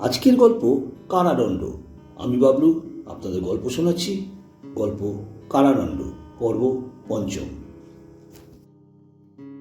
আজকের গল্প কারাদণ্ড। আমি বাবলু, আপনাদের গল্প শোনাচ্ছি। গল্প কারাদণ্ড, পর্ব পঞ্চম।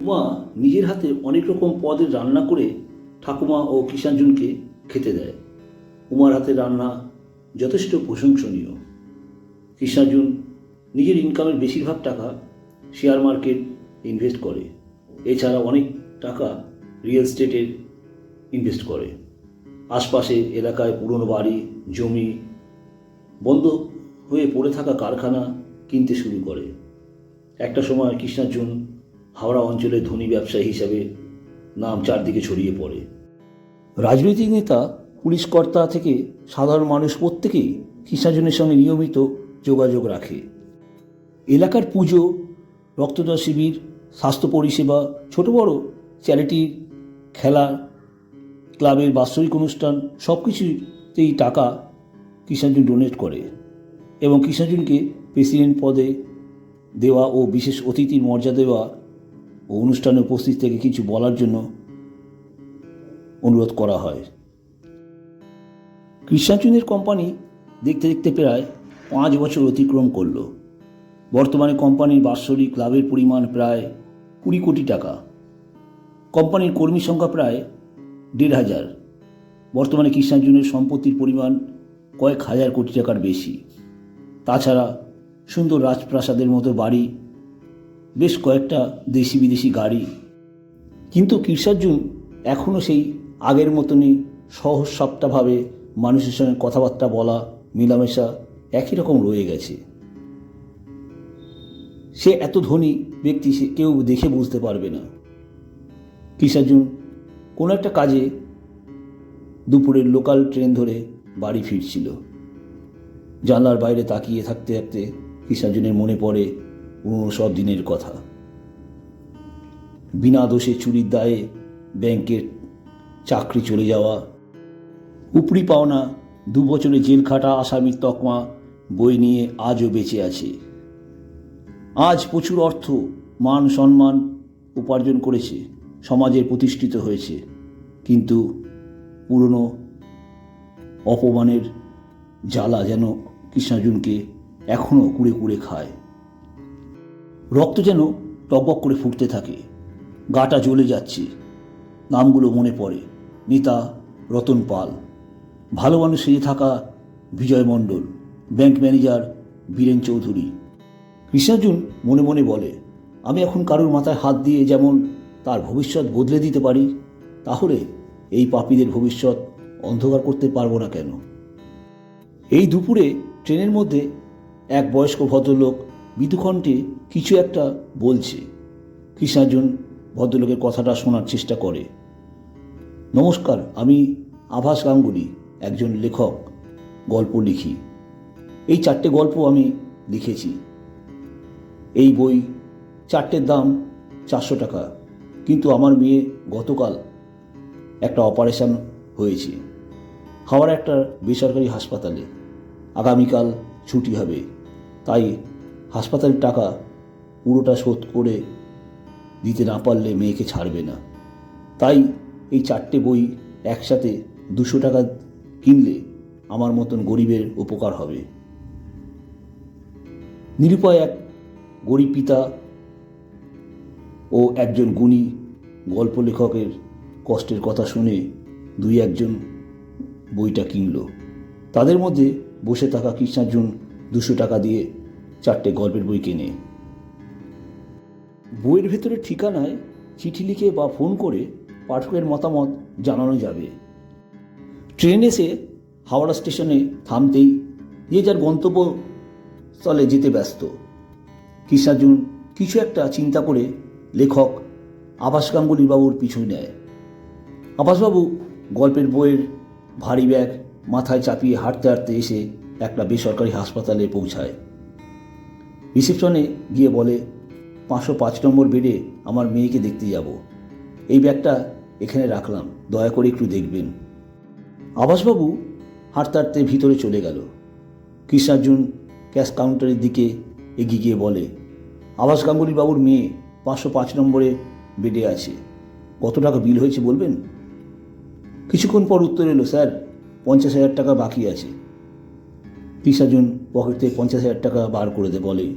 মা নিজের হাতে অনেক রকম পদের রান্না করে ঠাকুমা ও কিষাঞ্জনকে খেতে দেয়। উমার হাতে রান্না যথেষ্ট প্রশংসনীয়। কৃষ্ণার্জুন নিজের ইনকামের বেশিরভাগ টাকা শেয়ার মার্কেট ইনভেস্ট করে। এছাড়া অনেক টাকা রিয়েল স্টেটের ইনভেস্ট করে। আশপাশে এলাকায় পুরনো বাড়ি, জমি, বন্ধ হয়ে পড়ে থাকা কারখানা কিনতে শুরু করে। একটা সময় কৃষ্ণার্জুন হাওড়া অঞ্চলের ধনী ব্যবসায়ী হিসাবে নাম চারদিকে ছড়িয়ে পড়ে। রাজনৈতিক নেতা, পুলিশ কর্তা থেকে সাধারণ মানুষ প্রত্যেকেই কৃষ্ণার্জুনের সঙ্গে নিয়মিত যোগাযোগ রাখে। এলাকার পুজো, রক্তদান শিবির, স্বাস্থ্য পরিষেবা, ছোট বড় চ্যারিটির খেলা ক্লাবের বাৎসরিক অনুষ্ঠান সব কিছুতেই টাকা কৃষ্ণার্জুন ডোনেট করে এবং কৃষ্ণার্জুনকে প্রেসিডেন্ট পদে দেওয়া ও বিশেষ অতিথির মর্যাদা দেওয়া ও অনুষ্ঠানে উপস্থিত থেকে কিছু বলার জন্য অনুরোধ করা হয়। কৃষ্ণার্জুনের কোম্পানি দেখতে দেখতে প্রায় পাঁচ বছর অতিক্রম করল। বর্তমানে কোম্পানির বাৎসরিক লাভের পরিমাণ প্রায় কুড়ি কোটি টাকা। কোম্পানির কর্মী সংখ্যা প্রায় দেড় হাজার। বর্তমানে কৃষ্ণার্জুনের সম্পত্তির পরিমাণ কয়েক হাজার কোটি টাকার বেশি। তাছাড়া সুন্দর রাজপ্রাসাদের মতো বাড়ি, বেশ কয়েকটা দেশি বিদেশি গাড়ি। কিন্তু কৃষার্জুন এখনও সেই আগের মতনই সহজ সপ্তাভাবে মানুষের সঙ্গে কথাবার্তা বলা, মেলামেশা একই রকম রয়ে গেছে। সে এত ধনী ব্যক্তি সে কেউ দেখে বুঝতে পারবে না। কৃষার্জুন কোনো একটা কাজে দুপুরের লোকাল ট্রেন ধরে বাড়ি ফিরছিল। জানলার বাইরে তাকিয়ে থাকতে থাকতে কৃষ্ণার্জুনের মনে পড়ে পুরনো সব দিনের কথা। বিনা দোষে চুরির দায়ে ব্যাংকের চাকরি চলে যাওয়া, উপরি পাওনা দু বছরে জেল খাটা আসামির তকমা বই নিয়ে আজও বেঁচে আছে। আজ প্রচুর অর্থ, মান সম্মান উপার্জন করেছে, সমাজে প্রতিষ্ঠিত হয়েছে। কিন্তু পুরনো অপমানের জ্বালা যেন কৃষ্ণার্জুনকে এখনও কুড়ে কুড়ে খায়। রক্ত যেন টকবক করে ফুটতে থাকে। গাটা জ্বলে যাচ্ছে। নামগুলো মনে পড়ে। নেতা রতন পাল। ভালো মানুষ সেজে থাকা বিজয় মণ্ডল। Bank manager Biren Chowdhury. Krishnarjun মনে মনে বলে, আমি এখন কারোর মাথায় হাত দিয়ে যেমন তার ভবিষ্যৎ বদলে দিতে পারি, তাহলে এই পাপীদের ভবিষ্যৎ অন্ধকার করতে পারব না কেন? এই দুপুরে ট্রেনের মধ্যে এক বয়স্ক ভদ্রলোক বিদুকণ্ঠে কিছু একটা বলছে। কৃষ্ণার্জুন ভদ্রলোকের কথাটা শোনার চেষ্টা করে। নমস্কার, আমি আভাস গাঙ্গুলি, একজন লেখক, গল্প লিখি। এই চারটে গল্প আমি লিখেছি। এই বই চারটের দাম চারশো টাকা, কিন্তু আমার মেয়ে গতকাল একটা অপারেশন হয়েছে। হাওড়া একটা বেসরকারি হাসপাতালে। আগামীকাল ছুটি হবে। তাই হাসপাতালের টাকা পুরোটা শোধ করে দিতে না পারলে মেয়েকে ছাড়বে না। তাই এই চারটে বই একসাথে দুশো টাকা কিনলে আমার মতন গরিবের উপকার হবে। নিরুপায় এক গরিব পিতা ও একজন গুণী গল্প লেখকের কষ্টের কথা শুনে দুই একজন বইটা কিনল। তাদের মধ্যে বসে থাকা কৃষ্ণার্জুন দুশো টাকা দিয়ে চারটে গল্পের বই কেনে। বইয়ের ভেতরে ঠিকানায় চিঠি লিখে বা ফোন করে পাঠকের মতামত জানানো যাবে। ট্রেন এসে হাওড়া স্টেশনে থামতেই যে যার গন্তব্যস্থলে যেতে ব্যস্ত। কৃষ্ণার্জুন কিছু একটা চিন্তা করে লেখক আবাস গাঙ্গুলি বাবুর পিছু নেয়। আবাসবাবু গল্পের বইয়ের ভারী ব্যাগ মাথায় চাপিয়ে হাঁটতে হাঁটতে এসে একটা বেসরকারি হাসপাতালে পৌঁছায়। রিসেপশনে গিয়ে বলে, পাঁচশো পাঁচ নম্বর বেডে আমার মেয়েকে দেখতে যাব। এই ব্যাগটা এখানে রাখলাম, দয়া করে একটু দেখবেন। আবাসবাবু হাঁটতে হাঁটতে ভিতরে চলে গেল। কৃষ্ণার্জুন ক্যাশ কাউন্টারের দিকে এগিয়ে গিয়ে বলে আবাস গাঙ্গুলি বাবুর মেয়ে পাঁচশো পাঁচ নম্বরে বেডে আছে। কত টাকা বিল হয়েছে বলবেন? কিছুক্ষণ পর উত্তর এলো, স্যার, পঞ্চাশ হাজার টাকা বাকি আছে। তিসাজন পকেট থেকে পঞ্চাশ হাজার টাকা বার করে দে, বলে,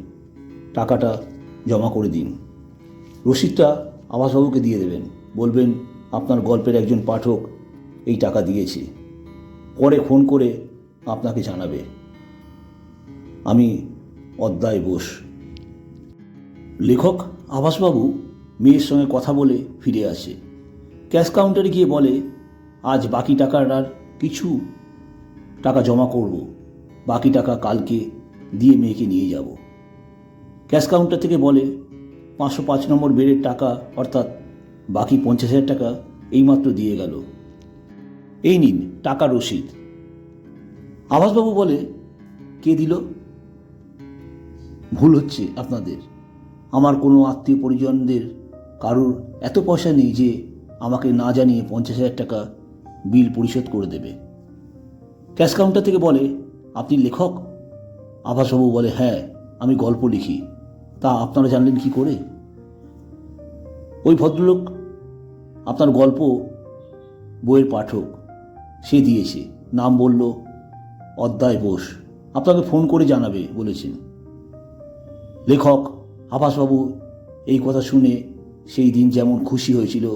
টাকাটা জমা করে দিন। রসিদটা আবাসবাবুকে দিয়ে দেবেন। বলবেন, আপনার গল্পের একজন পাঠক এই টাকা দিয়েছে। পরে ফোন করে আপনাকে জানাবে। আমি অধ্যায় বোস। লেখক আবাসবাবু মেয়ের সঙ্গে কথা বলে ফিরে আসে। ক্যাশ কাউন্টারে গিয়ে বলে আজ বাকি টাকার আর কিছু টাকা জমা করব। বাকি টাকা কালকে দিয়ে মেয়েকে নিয়ে যাব। ক্যাশ কাউন্টার থেকে বলে, পাঁচশো পাঁচ নম্বর বেডের টাকা, অর্থাৎ বাকি পঞ্চাশ হাজার টাকা এইমাত্র দিয়ে গেল। এই নিন, টাকা রসিদ। আবাসবাবু বলে, কে দিল? ভুল হচ্ছে আপনাদের। আমার কোনো আত্মীয় পরিজনদের কারোর এত পয়সা নেই যে আমাকে না জানিয়ে পঞ্চাশ হাজার টাকা বিল পরিশোধ করে দেবে। ক্যাশ কাউন্টার থেকে বলে, আপনি লেখক? আভাসবাবু বলে হ্যাঁ আমি গল্প লিখি। তা আপনারা জানলেন কি করে? ওই ভদ্রলোক আপনার গল্প বইয়ের পাঠক, সে দিয়েছে নাম বলল, অধ্যায় বোস, আপনাকে ফোন করে জানাবে, বলেছেন। লেখক আভাসবাবু এই কথা শুনে সেই দিন যেমন খুশি হয়েছিল,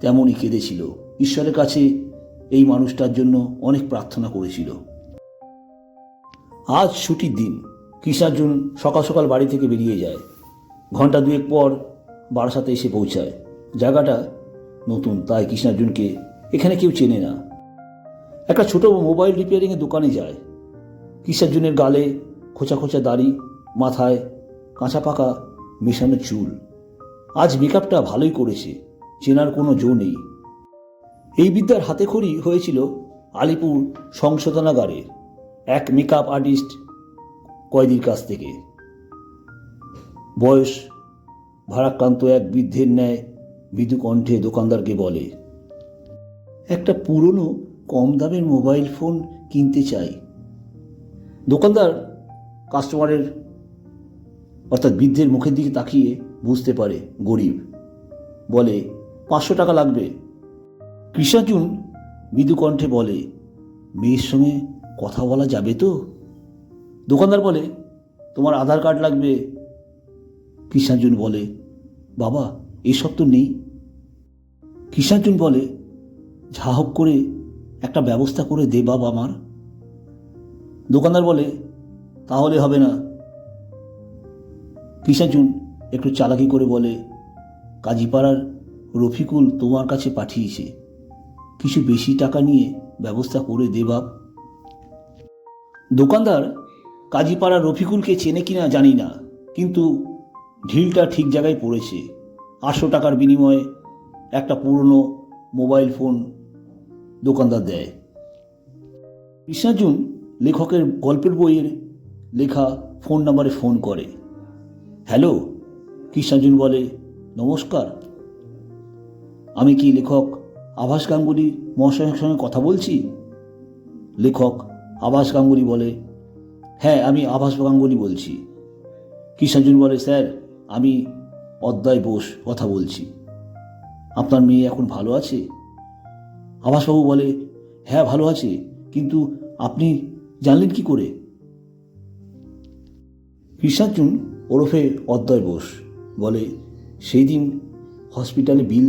তেমনই কেঁদেছিল। ঈশ্বরের কাছে এই মানুষটার জন্য অনেক প্রার্থনা করেছিল। আজ ছুটির দিন, কৃষার্জুন সকাল সকাল বাড়ি থেকে বেরিয়ে যায়। ঘণ্টা দুয়েক পর বারাসাতে এসে পৌঁছায়। জায়গাটা নতুন, তাই কৃষ্ণার্জুনকে এখানে কেউ চেনে না। একটা ছোট মোবাইল রিপেয়ারিংয়ের দোকানে যায়। কৃষার্জুনের গালে খোঁচা খোঁচা দাড়ি, মাথায় কাঁচা পাকা মেশানো চুল। আজ মেকআপটা ভালোই করেছে, চেনার কোনো জো নেই। এই বিদ্যার হাতে খড়ি হয়েছিল আলিপুর সংশোধনাগারে, এক মেকআপ আর্টিস্ট কয়েদির কাছ থেকে। বয়স ভারাক্রান্ত এক বৃদ্ধের ন্যায় মৃদু কণ্ঠে দোকানদারকে বলে, একটা পুরনো, কম দামের মোবাইল ফোন কিনতে চাই। দোকানদার কাস্টমারের, অর্থাৎ বৃদ্ধের মুখের দিকে তাকিয়ে বুঝতে পারে গরিব। বলে, পাঁচশো টাকা লাগবে। কৃষার্জুন মৃদু কণ্ঠে বলে, মেয়ের সঙ্গে কথা বলা যাবে তো? দোকানদার বলে, তোমার আধার কার্ড লাগবে। কৃষার্জুন বলে, বাবা, এসব তো নেই। কৃষার্জুন বলে যা হোক করে একটা ব্যবস্থা করে দে বাবা আমার। দোকানদার বলে, তাহলে হবে না। কৃষার্জুন একটু চালাকি করে বলে, কাজীপাড়ার রফিকুল তোমার কাছে পাঠিয়েছে। কিছু বেশি টাকা নিয়ে ব্যবস্থা করে দে বাপ। দোকানদার কাজীপাড়ার রফিকুলকে চেনে কিনা জানি না, কিন্তু ঢিলটা ঠিক জায়গায় পড়েছে। আটশো টাকার বিনিময়ে একটা পুরনো মোবাইল ফোন দোকানদার দেয়। কৃষ্ণার্জুন লেখকের গল্পের বইয়ের লেখা ফোন নাম্বারে ফোন করে। হ্যালো, কৃষ্ণার্জুন বলে, নমস্কার। আমি কি লেখক? আভাস গাঙ্গুলি মহাশয়ের সঙ্গে কথা বলছি? লেখক আভাস গাঙ্গুলি বলে হ্যাঁ আমি আভাস গাঙ্গুলি বলছি। কৃষ্ণার্জুন বলে, স্যার, আমি অদ্বয় বোস কথা বলছি। আপনার মেয়ে এখন ভালো আছে? আভাসবাবু বলে হ্যাঁ ভালো আছে, কিন্তু আপনি জানলেন কি করে? কৃষ্ণার্জুন ওরফে অদ্বয় বোস বলে, সেই দিন হসপিটালে বিল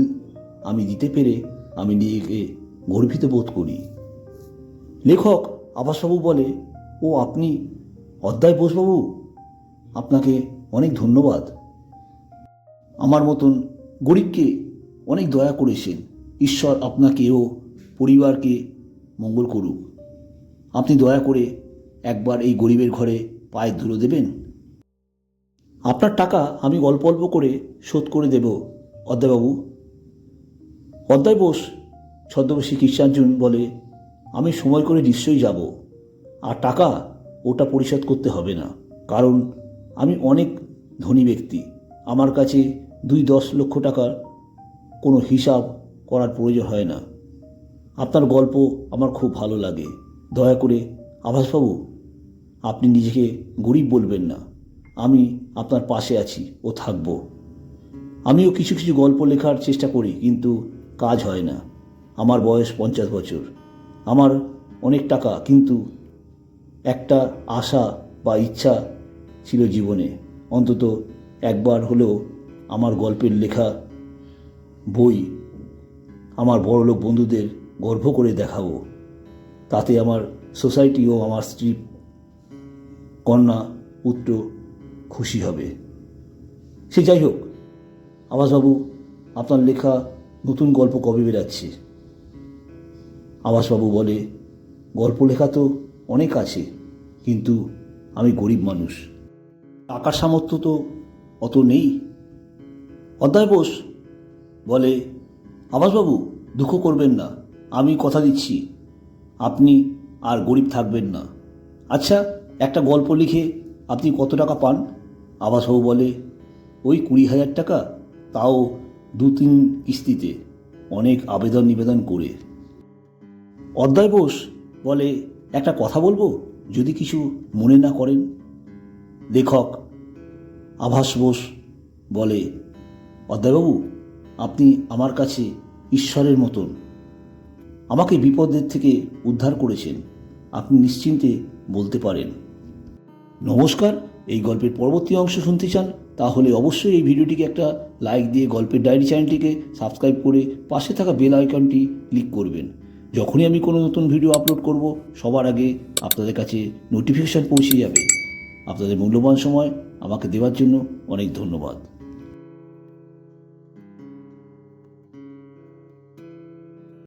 আমি দিতে পেরে আমি নিজেকে গর্বিত বোধ করি। লেখক আবাসবাবু বলে, ও, আপনি অধ্যায় বোসবাবু? আপনাকে অনেক ধন্যবাদ। আমার মতন গরিবকে অনেক দয়া করেছেন। ঈশ্বর আপনাকে ও পরিবারকে মঙ্গল করুক। আপনি দয়া করে একবার এই গরিবের ঘরে পায়ের ধুলো দেবেন। আপনার টাকা আমি অল্প অল্প করে শোধ করে দেব, অধ্যায়বাবু। অধ্যায় বোস ছদ্মবেশী কৃষ্ণার্জুন বলে, আমি সময় করে নিশ্চয়ই যাব, আর টাকা ওটা পরিশোধ করতে হবে না, কারণ আমি অনেক ধনী ব্যক্তি। আমার কাছে দুই দশ লক্ষ টাকার কোনো হিসাব করার প্রয়োজন হয় না। আপনার গল্প আমার খুব ভালো লাগে। দয়া করে, আভাসবাবু, আপনি নিজেকে গরিব বলবেন না। আমি আপনার পাশে আছি ও থাকব। আমিও কিছু কিছু গল্প লেখার চেষ্টা করি, কিন্তু কাজ হয় না। আমার বয়স পঞ্চাশ বছর। আমার অনেক টাকা, কিন্তু একটা আশা বা ইচ্ছা ছিল জীবনে। অন্তত একবার হলেও আমার গল্পের লেখা, বই আমার বড়লোক বন্ধুদের গর্ব করে দেখাবো। তাতে আমার সোসাইটি ও আমার স্ত্রী কন্যা পুত্র খুশি হবে। সে যাই হোক, আবাসবাবু, আপনার লেখা নতুন গল্প কবে বেরাচ্ছে? আবাসবাবু বলে, গল্প লেখা তো অনেক আছে, কিন্তু আমি গরিব মানুষ। টাকার সামর্থ্য তো অত নেই। অধ্যায় বোস বলে, আবাসবাবু, দুঃখ করবেন না, আমি কথা দিচ্ছি। আপনি আর গরিব থাকবেন না। আচ্ছা একটা গল্প লিখে আপনি কত টাকা পান? আবাসবাবু বলে, ওই কুড়ি হাজার টাকা, তাও দু তিন কিস্তিতে অনেক আবেদন নিবেদন করে। অধ্যায় বোস বলে, একটা কথা বলব? যদি কিছু মনে না করেন? লেখক আভাস বোস বলে, অধ্যায়বাবু, আপনি আমার কাছে ঈশ্বরের মতন। আমাকে বিপদের থেকে উদ্ধার করেছেন। আপনি নিশ্চিন্তে বলতে পারেন। নমস্কার, এই গল্পের পরবর্তী অংশ শুনতে চান। তাহলে অবশ্যই এই ভিডিওটিকে একটা লাইক দিয়ে গল্পের ডায়েরি চ্যানেলটিকে সাবস্ক্রাইব করে পাশে থাকা বেল আইকনটি ক্লিক করবেন। যখনই আমি কোনো নতুন ভিডিও আপলোড করব, সবার আগে আপনাদের কাছে নোটিফিকেশান পৌঁছে যাবে। আপনাদের মূল্যবান সময় আমাকে দেওয়ার জন্য অনেক ধন্যবাদ।